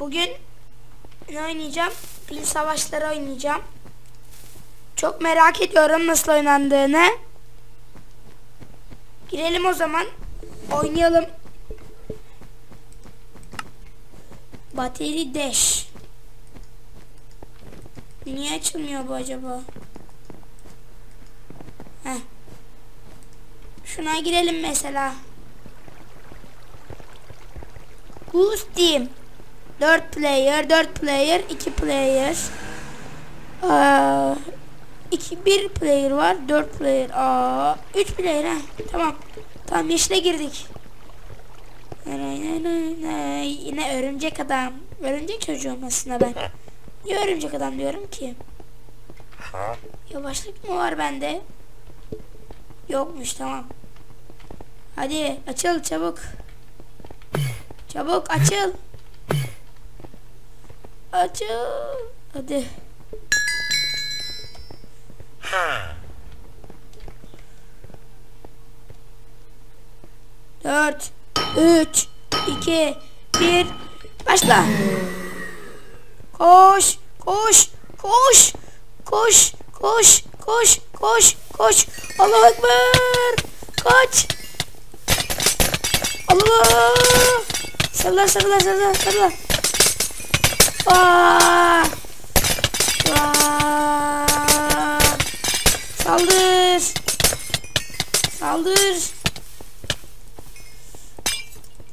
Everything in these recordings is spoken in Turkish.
Bugün ne oynayacağım? Pil savaşları oynayacağım. Çok merak ediyorum nasıl oynandığını. Girelim o zaman. Oynayalım. Bateri dash. Niye açılmıyor bu acaba? Heh. Şuna girelim mesela. Who's team? 4 player, 4 player, 2 player. Aa, 2 1 player var, 4 player. Aa, 3 player ha. Tamam. Tamam yeşile girdik. Yine örümcek adam. Örümcek çocuğum aslında ben. Niye örümcek adam diyorum ki? Yavaşlık mı var bende? Yokmuş tamam. Hadi açıl çabuk. Çabuk açıl. Açıl. Hadi. Dört, üç, iki, bir, başla. Koş, koş, koş, koş, koş, koş, koş, koş. Allah Ekber. Kaç. Allah. Sarılar, sarılar, sarılar, sarılar. Aa! Aa! Saldır. Saldır.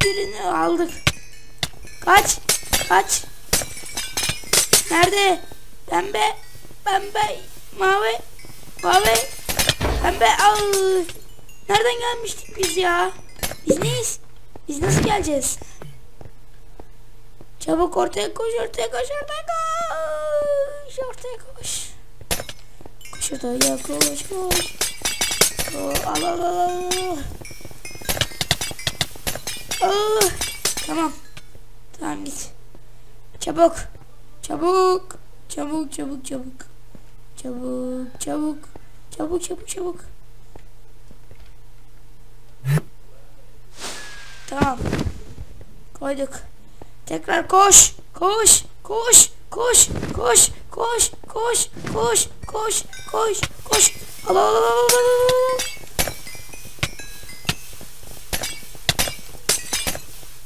Birini aldık. Kaç. Kaç. Nerede? Pembe. Pembe. Mavi. Mavi. Pembe. Al. Nereden gelmiştik biz ya? Biz neyiz? Biz nasıl geleceğiz? Çabuk ortaya koş, ortaya koş, ortaya koş. Ortaya koş. Koş ortaya koş, koş. Oh, al al al al. Oh, tamam. Tamam git. Çabuk. Çabuk. Çabuk, çabuk, çabuk. Çabuk, çabuk. Çabuk, çabuk, çabuk. Tamam. Koyduk. Tekrar koş. Koş. Koş. Koş. Koş. Koş. Koş. Koş. Koş. Koş. Koş. Al al al al al.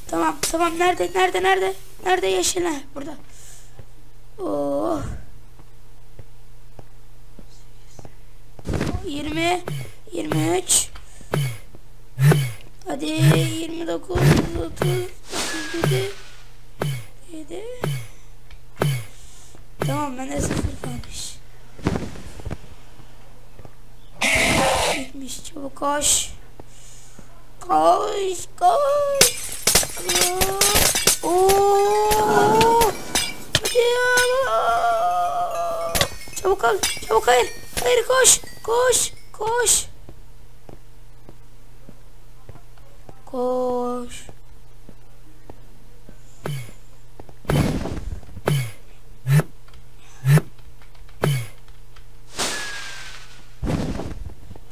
Tamam. Tamam. Nerede? Nerede? Nerede? Nerede yeşil? Ha, Burada. Oh. 20 23 Hadi 29 30 37 perder. Toma, nessa fulgares. Mistiu o coche. Coche, coche. Uuuuh. Chama o cara, chama cair. Cair, coche, coche, coche. Coche.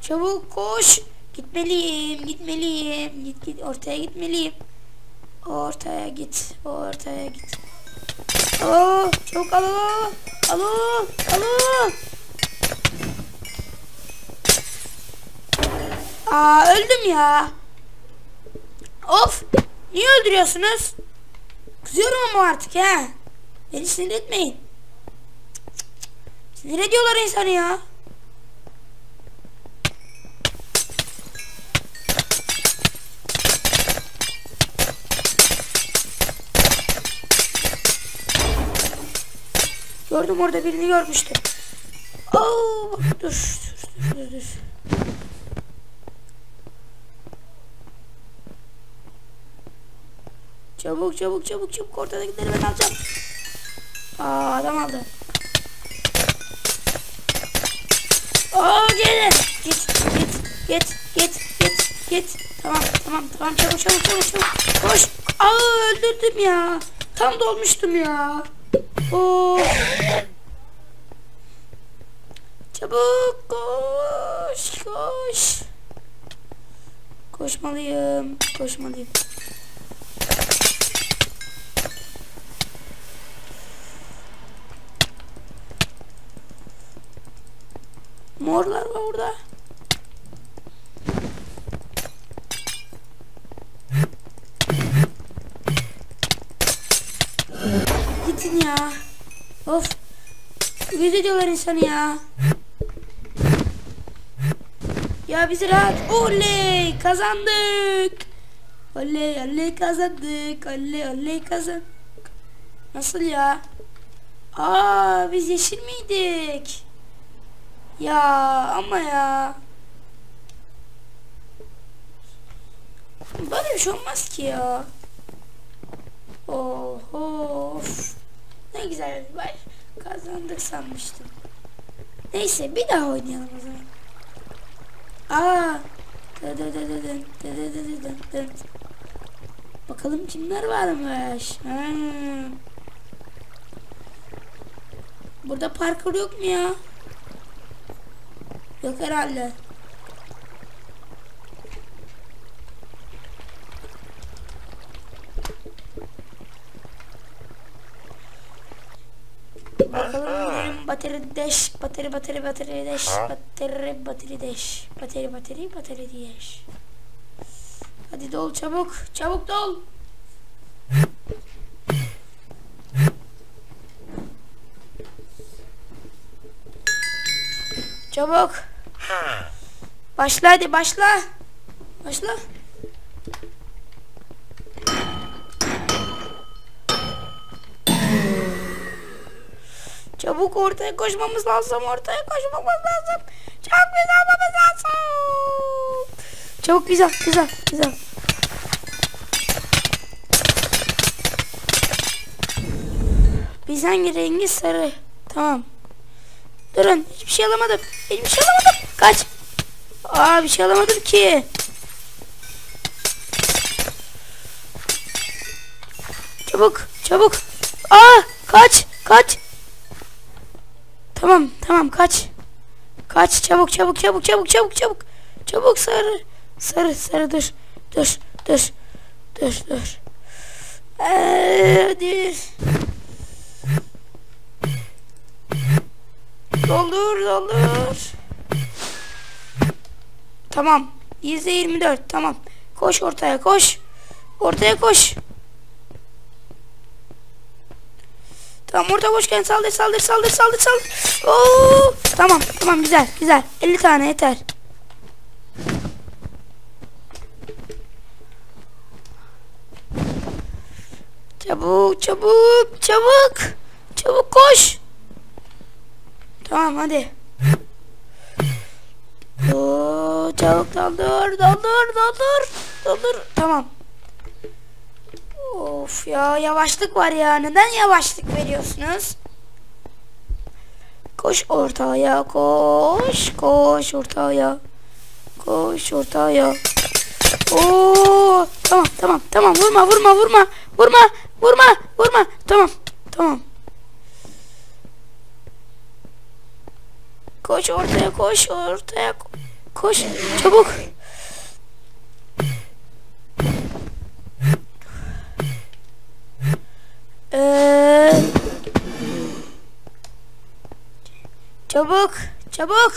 Çabuk koş. Gitmeliyim, gitmeliyim. Git git ortaya gitmeliyim. Ortaya git, ortaya git. Alo, çabuk alo, alo, alo. Aa öldüm ya. Of, niye öldürüyorsunuz? Kızıyorum ama artık ha. Beni sinir etmeyin. Sinir ediyorlar insanı ya. Gördüm orada birini görmüştüm. Oo, dur, dur, dur, dur, dur. Çabuk, çabuk, çabuk, çabuk. Ortadakileri ben alacağım. Aa, adam aldı. Aa, gelin. Git, git, git, git, git, git. Tamam, tamam, tamam. Çabuk, çabuk, çabuk, çabuk. Koş. Aa, öldürdüm ya. Tam dolmuştum ya. Of. Çabuk koş koş. Koşmalıyım. Koşmalıyım. Morlar var orada. Gidin ya. Of. Yüz ediyorlar insanı ya. Ya biz rahat. Oley kazandık. Oley oley kazandık. Oley oley kazandık. Nasıl ya? Aa biz yeşil miydik? Ya ama ya. Böyle bir şey olmaz ki ya. Oh, of. Ne güzel maç. Kazandık sanmıştım. Neyse bir daha oynayalım o zaman. Aa. Bakalım kimler varmış. Hmm. Burada parkur yok mu ya? Yok herhalde. Bakalım bateri deş bateri bateri bateri deş bateri bateri deş bateri bateri bateri deş. Hadi dol çabuk çabuk dol. Çabuk. Başla hadi başla. Başla. Çabuk ortaya koşmamız lazım. Ortaya koşmamız lazım. Çok güzel olmamız lazım. Çabuk güzel güzel güzel. Biz hangi rengi sarı? Tamam. Durun hiçbir şey alamadım. Hiçbir şey alamadım. Kaç. Aa bir şey alamadım ki. Çabuk çabuk. Aa kaç kaç. Tamam tamam kaç. Kaç çabuk çabuk çabuk çabuk çabuk çabuk. Çabuk sarı. Sarı sarı dur. Dur dur. Dur dur. Ee, hadi. Doldur doldur. Tamam. Yüzde yirmi dört. Tamam. Koş ortaya koş. Ortaya koş. Tamam orta boşken saldır saldır saldır saldır saldır. Oo, tamam tamam güzel güzel. 50 tane yeter. Çabuk çabuk çabuk. Çabuk koş. Tamam hadi. Oo, çabuk doldur doldur doldur doldur. Tamam. Of ya yavaşlık var ya. Neden yavaşlık veriyorsunuz? Koş ortaya koş. Koş ortaya. Koş ortaya. Oo tamam tamam tamam vurma vurma vurma vurma vurma vurma tamam tamam. Koş ortaya koş ortaya ko- koş çabuk. Çabuk, çabuk.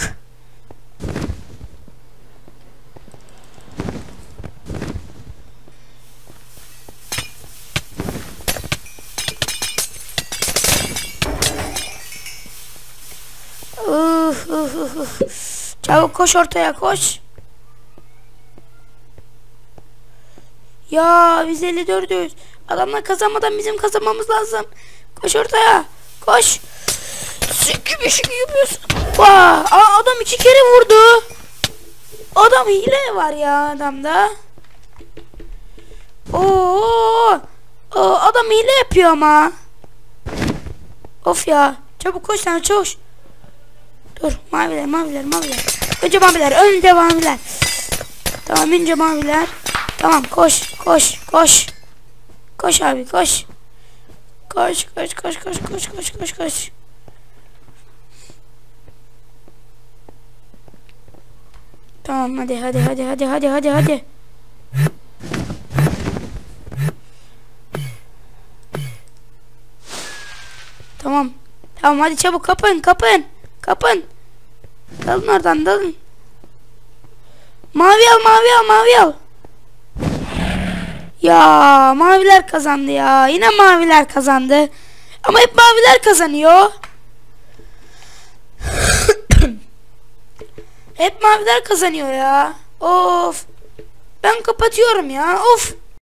Çabuk koş ortaya koş. Ya biz 54'üz. Adamlar kazanmadan bizim kazanmamız lazım. Koş ortaya. Koş. Sıkı bir şey yapıyorsun. Aa, adam iki kere vurdu. Adam hile var ya adamda. Oo, oo, adam hile yapıyor ama. Of ya. Çabuk koş sen koş. Dur maviler maviler maviler. Önce maviler önce maviler. Tamam önce maviler. Tamam koş koş koş. Koş abi koş. Koş koş koş koş koş koş koş koş. Tamam hadi hadi hadi hadi hadi hadi hadi. Tamam. Tamam hadi çabuk kapın kapın. Kapın. Dalın oradan dalın. Mavi al mavi al mavi al. Ya maviler kazandı ya. Yine maviler kazandı. Ama hep maviler kazanıyor. Hep maviler kazanıyor ya. Of. Ben kapatıyorum ya. Of.